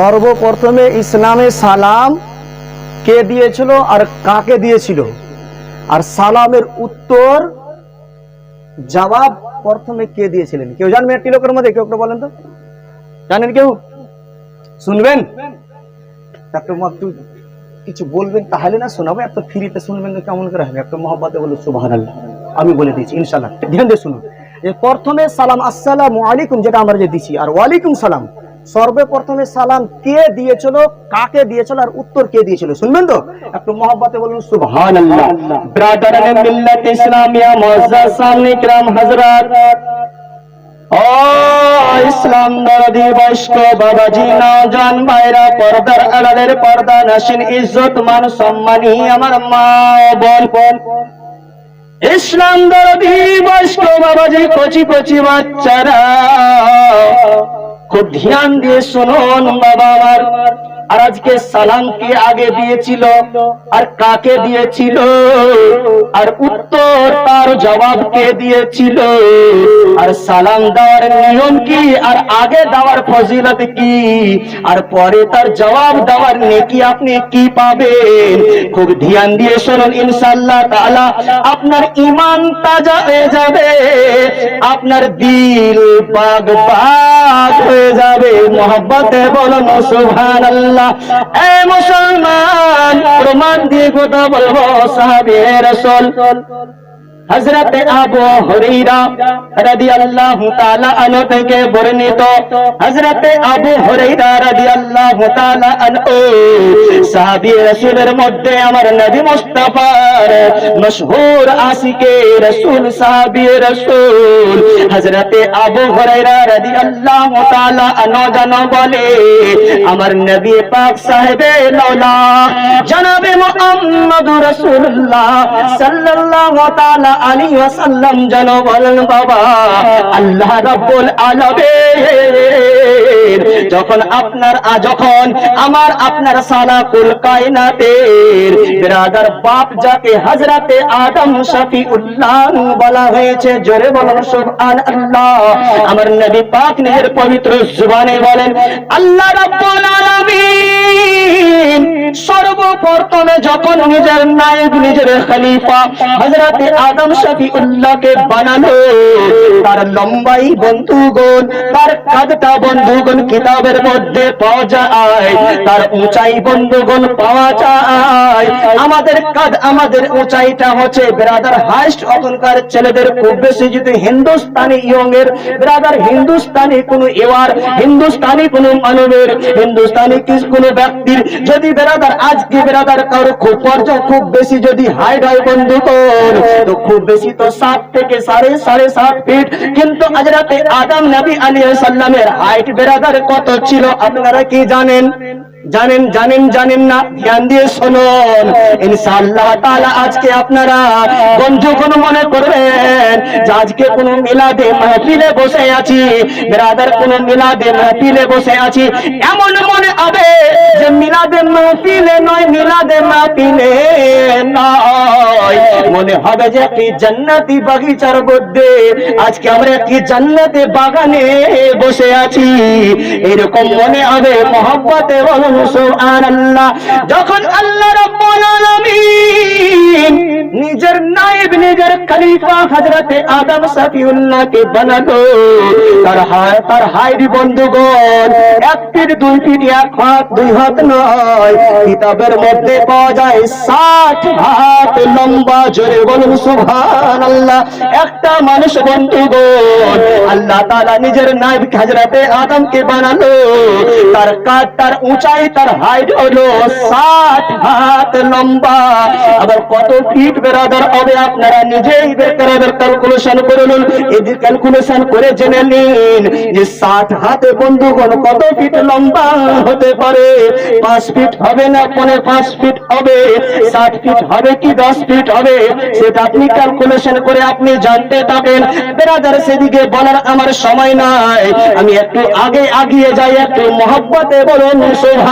সর্বপ্রথমে ইসলামে সালাম কে দিয়েছিল আর কাকে দিয়েছিল? আর সালামের উত্তর, জবাব প্রথমে কে দিয়েছিলেন? কেউ জানবেন একটি লোকের মধ্যে? কেউ একটু বলেন তো। জানেন কেউ? শুনবেন? কিছু বলবেন তাহলে না শোনাবো। এত ফ্রিতে শুনবেন তো কেমন করে হবে? একটু মহব্বতে বলো সুবাহান আমি বলে দিচ্ছি ইনশাল্লাহ ধ্যান দিয়ে শুনুন। প্রথমে সালাম, আসসালামু আলাইকুম, যেটা আমরা যে দিচ্ছি আর ওয়ালাইকুম সালাম। সর্বপ্রথমে সালাম কে দিয়েছিল, কাকে দিয়েছিল আর উত্তর কে দিয়েছিল? শুনবেন তো? একটু মহব্বতে বলুন ইসলাম দরদি বৈষ্ক বাবাজি ভাইরা, পর্দার পর্দা নাসিন ইজ্জত, মান সম্মানী আমার মা বল বল ইসলাম দরদি বৈষ্ক বাবাজি, কচি কচি বাচ্চারা। খুব ধ্যান দিয়ে শুনুন বাবার। আর আজকে সালাম কে আগে দিয়েছিল? আর কাকে দিয়েছিল? আর উত্তর তার জবাব কে দিয়েছিল? আর সালাম দেওয়ার নিয়ম কি? আর আগে দেওয়ার ফজিলত কি? আর পরে তার জবাব দেওয়ার নেকি আপনি কি পাবেন? খুব ধ্যান দিয়ে শুনুন ইনশাআল্লাহ তাআলা। আপনার ঈমান তাজা হয়ে যাবে। আপনার দিল বাগ বাগ হয়ে যাবে। মোহব্বতে বলুন সুবহানাল্লাহ। এ মুসলমান, প্রমাণ দিয়ে কথা বলব সাহাবী রাসূল হযরত আবু হুরায়রা রাদিয়াল্লাহু তাআলা থেকে বর্ণিত। হযরত আবু হুরায়রা রাদিয়াল্লাহু তাআলা আনহু মধ্যে আমার নবী মুস্তাফার মশহুর আশিকে রাসূল, সাহাবী রাসূল। হযরত আবু হুরায়রা রাদিয়াল্লাহু তাআলা আনহু বলে, আমার নবী পাক সাহেবে লওলা জনাবে মুহাম্মদুর রাসূলুল্লাহ সাল্লাল্লাহু তাআলা আলাইহি ওয়াসাল্লাম যেন বলেন, বাবা, আল্লাহ রাব্বুল আলামিন, যখন আপনার যখন আমার আপনার বিরাদার বাপ যাকে আদম শফিউল্লাহ বলা হয়েছে, জোরে বলুন আমার নবী পাক পবিত্র জুবানে বলেন, আল্লাহ রাব্বুল আলামিন, সর্বপ্রথমে যখন নিজের নায়েব, নিজের খলিফা হযরতে আদম শফিউল্লাহকে বানানো তার লম্বাই বন্ধুগণ তার কাদটা বন্ধুগণ কিতাবের মধ্যে পাওয়া যায়, তার উঁচাই বন্ধুগণ পাওয়া যায়। আমাদের কাদ আমাদের উঁচাইটা হচ্ছে ব্রাদার হাইস্ট এখনকার ছেলেদের খুব বেশি যদি হিন্দুস্তানি ইয়ং এর ব্রাদার হিন্দুস্তানি কোন এওয়ার, হিন্দুস্তানি কোন মানবের, হিন্দুস্তানি কিস কোন ব্যক্তির, যদি বেরাদার আজকে বেরাদার কারও খুব পর্যায়ে, খুব বেশি যদি হাইট হয় বন্ধুগণ, তো খুব বেশি তো সাত থেকে সাড়ে সাড়ে সাত ফিট, কিন্তু আজ রাতে আদম নবী আলী সাল্লামের হাইট বেরাদার কত ছিল আপনারা কি জানেন? জানেন জানেন জানেন না? ধ্যান দিয়ে শুনুন। ইনশাআল্লাহ তাআলা আজকে আপনারা বন্ধু কোন মনে করবেন যে আজকে কোন মিলাদে মাহফিলে বসে আছি, ব্রাদার কোন মিলাদে মাহফিলে বসে আছি, এমন মনে হবে যে মিলাদে মাহফিলে নয়, মিলাদে মাহফিলে নয়। মনে হবে যে একটি জান্নাতি বাগিচার মধ্যে আজকে আমরা কি জান্নাতে বাগানে বসে আছি। এরকম মনে হবে মোহাম্মতে বলুন যখন আল্লাহ নিজের নিজের আদম সফিউল্লাহকে বানালো, তার হায়, তার বন্ধুগণ দুই এক হাত, দুই হাত নয়। কিতাবের মধ্যে পাওয়া যায় ষাট হাত লম্বা, জোরে বলুন সুবহানাল্লাহ। একটা মানুষ বন্ধুগণ, আল্লাহ তাআলা নিজের নায়েব হযরতে আদমকে বানালো। তার কাঠ তার উঁচাই তার হাইট হলো ষাট হাত লম্বা। আবার কত ফিট বেরাদার হবে আপনারা নিজেই ক্যালকুলেশন করে নিন। ক্যালকুলেশন করে জেনে নিন যে ষাট হাতে বন্ধুগণ কত ফিট লম্বা হতে পারে? পাঁচ ফিট হবে না, পনে পাঁচ ফিট হবে। ষাট ফিট হবে কি দশ ফিট হবে? সেটা আপনি ক্যালকুলেশন করে আপনি জানতে থাকেন। বেরাদার সেদিকে বলার আমার সময় নাই। আমি একটু আগে আগিয়ে যাই, একটু মহব্বতে বলুন সুবহান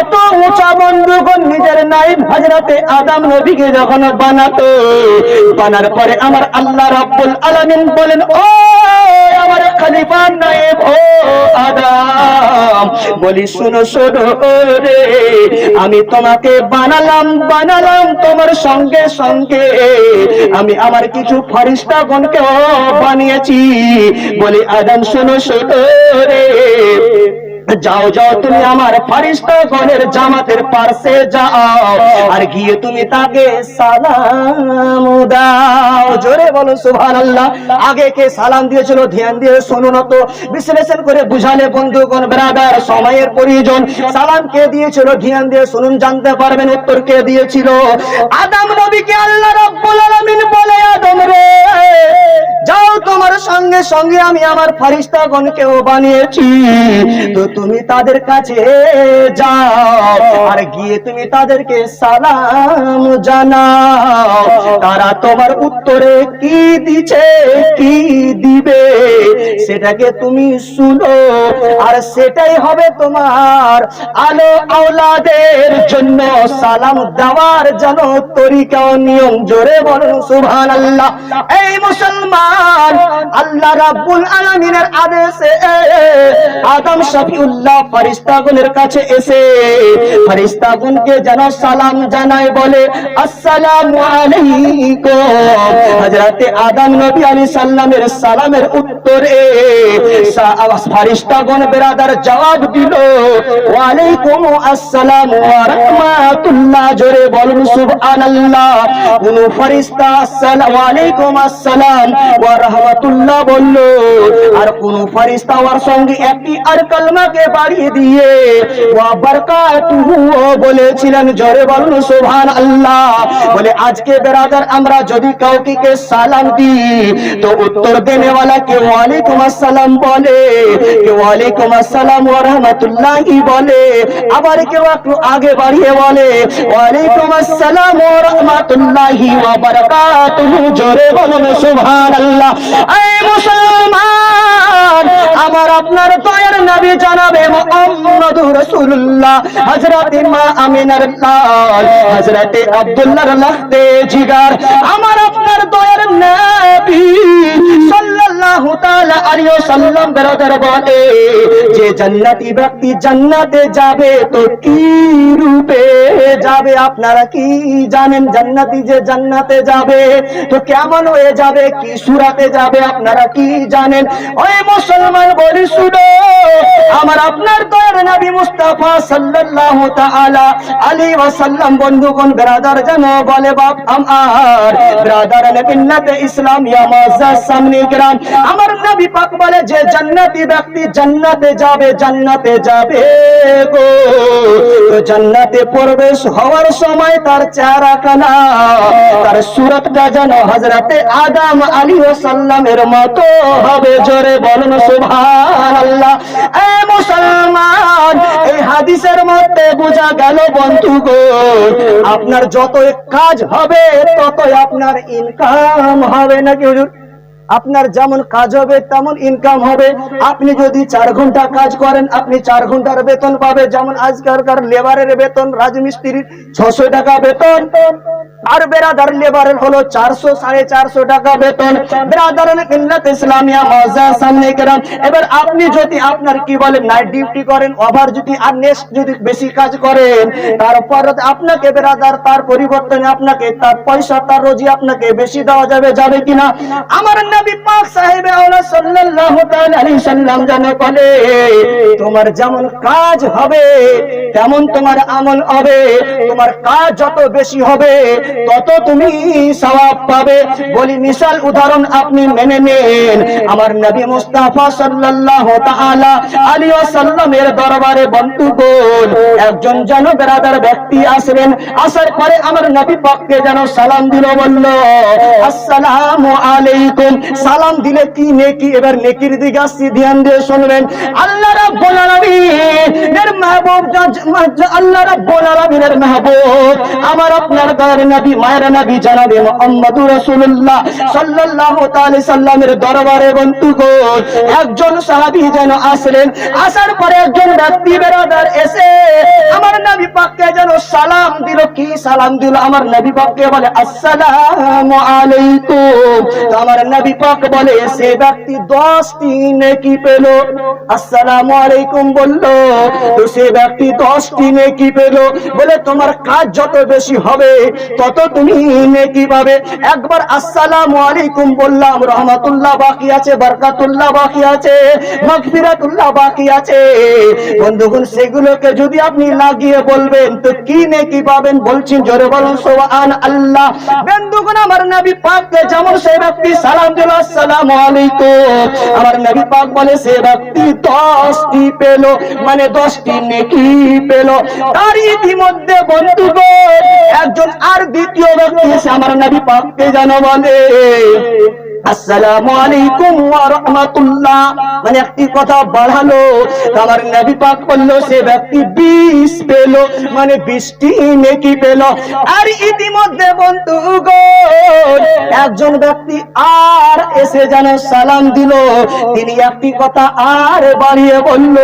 এত উঁচা বন্ধুগণ নিজের নাইব নবীকে যখন বানাতো, বানার পরে আমার আল্লাহ রাব্বুল আলামিন বলেন ও আমার খলিফা বলি, শুনো, শোনো রে আমি তোমাকে বানালাম বানালাম তোমার সঙ্গে সঙ্গে। আমি আমার কিছু ফরিস্তা ফরিস্তাগণকেও বানিয়েছি। বলি আদম শোনো শোনো রে যাও যাও তুমি আমার ফারিস্তা গণের জামাতের পার্শ্বে যাও, আর গিয়ে তুমি তাকে সালাম দাও। জোরে বলো সুভান আল্লাহ আগে কে সালাম দিয়েছিল, ধ্যান দিয়ে শুনুন তো। বিশ্লেষণ করে বুঝালে, বন্ধুগণ ব্রাদার সময়ের প্রয়োজন। সালাম কে দিয়েছিল, ধ্যান দিয়ে শুনুন, জানতে পারবেন উত্তর কে দিয়েছিল। আদম নবীকে আল্লাহ রাব্বুল আলামিন বলে, আদম রে। যাও তোমার সঙ্গে সঙ্গে আমি আমার ফারিস্তাগণকেও বানিয়েছি। তো তুমি তাদের কাছে যাও, আর গিয়ে তুমি তাদেরকে সালাম জানাও। তারা তোমার উত্তরে কি দিছে, কি দিবে, সেটাকে তুমি শুনো। আর সেটাই হবে তোমার আলো আওলাদের জন্য সালাম দেওয়ার যেন তরিকা নিয়ম, জোরে বলুন আল্লাহ এই মুসলমান আল্লাহ রাব্বুল আলামিনের আদেশে আদম শফিউল্লাহ ফেরেশতাগণের কাছে এসে ফেরেশতাগণকে যেন সালাম জানায় বলে, আসসালামু আলাইকুম। হযরতে আদম নবী আলাইহিস সালামের সালামের উত্তরে ফেরেশতাগণ বেরাদার জবাব দিল ওয়া আলাইকুম আসসালাম ওয়া রাহমাতুল্লাহ। জোরে বলুন, সুবহানাল্লাহ। কোন ফেরেশতা আসসালামু আলাইকুম, আসসালাম। রাহমাতুল্লাহ বলল, আর কোন ফেরেশতা ওর সঙ্গে একটি আর কালমাকে বাড়িয়ে দিয়ে, ওয়া বারাকাতুহু বলেছিলেন, জোরে বলুন, সুবহানাল্লাহ। বলে, আজকে বেরাদার, আমরা যদি কাউকে কে সালাম দিই, তো উত্তর দেনে वाला কে ওয়ালাইকুম আসসালাম বলে কে ওয়ালাইকুম আসসালাম ওয়া রাহমাতুল্লাহি বলে, আবার কেউ একটু আগে বাড়িয়ে বলে, ওয়ালাইকুম আসসালাম ওয়া রাহমাতুল্লাহি ওয়া বারাকাতুহু, জোরে বলুন আমার আপনার দয়ার নবী জানাবে মুহাম্মদুর মা আমিনার লাল হযরত আব্দুল্লাহর লাখতে জিগার। আমার আপনার দয়ার নবী যে জান্নাতি ব্যক্তি জান্নাতে যাবে, তো কি রূপে যাবে আপনারা কি জানেন জান্নাতি যে জান্নাতে যাবে? তো কেমন হয়ে যাবে? কি সুরাতে যাবে, আপনারা কি জানেন? ওই মুসলমান বলি, শুনো, আমার আপনার দয়ার নবী মুস্তাফা সাল্লাল্লাহু তাআলা আলাইহি ওয়াসাল্লাম, বন্ধুগণ, ব্রাদার জানো বলে, বাপ আমার, ব্রাদার মিল্লাতে ইসলামিয়া মাজার সামনে গ্রাম। আমার নবী পাক বলে, যে জান্নাতি ব্যক্তি জান্নাতে যাবে জান্নাতে যাবে গো। তো জান্নাতে প্রবেশ হওয়ার সময় তার চেহারা কানা তার সুরতটা যেন হযরতে আদম আলী সাল্লামের মতো হবে জোরে বলুন সুবহানাল্লাহ। এ মুসলমান, এই হাদিসের মধ্যে বোঝা গেল বন্ধুগণ, আপনার যত কাজ হবে, ততই আপনার ইনকাম হবে নাকি হুজুর? আপনার যেমন কাজ হবে, তেমন ইনকাম হবে। আপনি যদি চার ঘণ্টা কাজ করেন, আপনি চার ঘণ্টার বেতন পাবে যেমন আজকালকার লেবারের বেতন, রাজমিস্ত্রির ছশো টাকা বেতন। আর বেরাদার লেবারের হলো চারশো, সাড়ে চারশো টাকা বেতন। বেরাদার মিল্লাত ইসলামিয়া মজা সামনে কেরাম। এবার আপনি যদি আপনার কি বলেন নাইট ডিউটি করেন ওভার যদি আর নেক্সট যদি বেশি কাজ করেন, তারপর আপনাকে বেরাদার, তার পরিবর্তনে আপনাকে, তার পয়সা, তার রোজি আপনাকে বেশি দেওয়া যাবে যাবে কিনা? আমার নবী পাক সাহেব আওলা সাল্লাল্লাহু তাআলা আলাইহি সাল্লাম জানে বলে, তোমার যেমন কাজ হবে, তেমন তোমার আমল হবে। তোমার কাজ যত বেশি হবে তত তুমি সওয়াব পাবে। বলি মিসাল উদাহরণ আপনি মেনে নেন। আমার নবী মুস্তাফা সাল্লাল্লাহু তাআলা আলাইহি ওয়াসাল্লামের দরবারে বন্ধুগণ, একজন যেন বেরাদার ব্যক্তি আসলেন আসার পরে আমার নবী পাককে যেন সালাম দিল, বলল, আসসালামু আলাইকুম। সালাম দিলে কি নেকি? এবার নেকির দিকে আসছি, ধ্যান দিয়ে শুনবেন। আল্লাহ রাব্বুল আলামিন এর মাহবুব আল্লাহ রাব্বুল আলামিনের মাহবুব। আমার আপনার দয়ার নবী, মায়ের নবী জানাবে মুহাম্মদুর রাসূলুল্লাহ সাল্লাল্লাহু তাআলা সাল্লামের দরবারে বন্ধুগণ, একজন সাহাবী যেন আসলেন, আসার পরে একজন ব্যক্তি বেরাদার এসে, আমার নবী পাককে যেন সালাম দিল। কি সালাম দিল? আমার নবী পাককে বলে, আসসালামু আলাইকুম। তো আমার নবী পাক বলে, সে ব্যক্তি দশটি নেকি পেল। আসসালামু আলাইকুম, বলল। তো সে ব্যক্তি দশটি নেকি পেল। বলে, তোমার কাজ যত বেশি হবে, তত তুমি নেকি পাবে? একবার আসসালামু আলাইকুম বললাম, রহমাতুল্লাহ বাকি আছে, বরকাতুল্লাহ বাকি আছে, মাগফিরাতুল্লাহ বাকি আছে। বন্ধুগণ, সেগুলোকে যদি আপনি লাগিয়ে বলবেন, তো কি নেকি পাবেন বলছেন? জোরে বলুন সুবহান আল্লাহ বন্ধুগণ, আমার নবী পাককে যেমন সে ব্যক্তি সালাম দিল, আসসালামু আলাইকুম। আমার নবী পাক বলে, সে ব্যক্তি দশটি পেল মানে দশটি নেকি পেল। তার ইতিমধ্যে বন্ধুগণ, একজন আর দ্বিতীয় ব্যক্তি আমার নাবি পাককে জানো বলে? আসসালামু আলাইকুম ওয়া রাহমাতুল্লাহ। মানে একটি কথা বাড়ালো, আমার নবী পাক বলল, সে ব্যক্তি 20 পেল মানে 20টি নেকি পেল। আর ইতিমধ্যে বন্ধুগণ, একজন ব্যক্তি আর এসে যেন সালাম দিল, তিনি একটি কথা আর বাড়িয়ে বলল।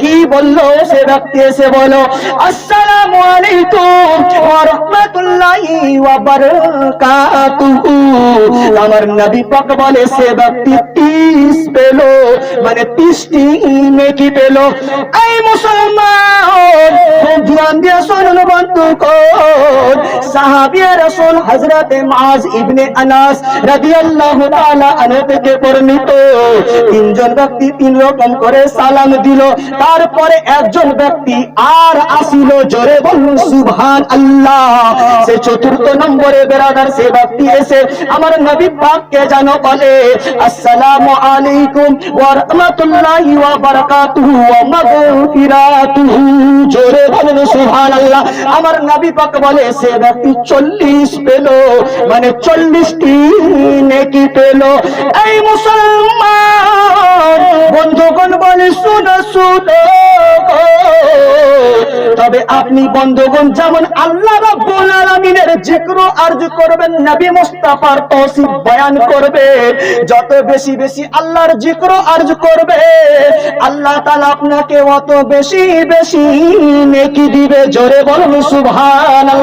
কি বলল সে ব্যক্তি এসে বলো আসসালামু আলাইকুম ওয়া রাহমাতুল্লাহি ওয়া বারাকাতুহু। আমার নবী পাক বলে সে ব্যক্তি 30 পেল মানে 30টি নেকি পেল। এই মুসলমান ধ্যান দিয়ে শুনুন বন্ধুগণ সাহাবিয়া রাসূল হযরত মাজ ইবনে আনাস রাদিয়াল্লাহু তাআলা আনহু থেকে বর্ণিত, তিনজন ব্যক্তি তিন রকম করে সালাম দিল, তারপরে একজন ব্যক্তি আর আসিল জোরে বলুন সুবহান আল্লাহ সে চতুর্থ নম্বরে বেরাদার, সে ব্যক্তি এসে, আমার নবী পাককে জানো বলে? আসসালামু আলাইকুম ওয়া রাহমাতুল্লাহি ওয়া বারাকাতুহু ওয়া মাগফিরাতুহু। জোরে বলুন, সুবহানাল্লাহ। আমার নবী পাক বলে, সে ব্যক্তি 40 পেল মানে 40টি নেকি পেল। এই মুসলমান, বন্ধুগণ বলে, শুনো শুনো। তবে আপনি বন্ধুগণ, যেমন আল্লাহ রাব্বুল আলামিনের জিক্র আরজ করবেন, নবী মুস্তাফার তৌসিফ বয়ান করবে। যত বেশি বেশি আল্লাহর জিক্র আরজ করবে, আল্লাহ তাআলা আপনাকে অত বেশি বেশি নেকি দিবে। জোরে বলুন, সুবহানাল্লাহ।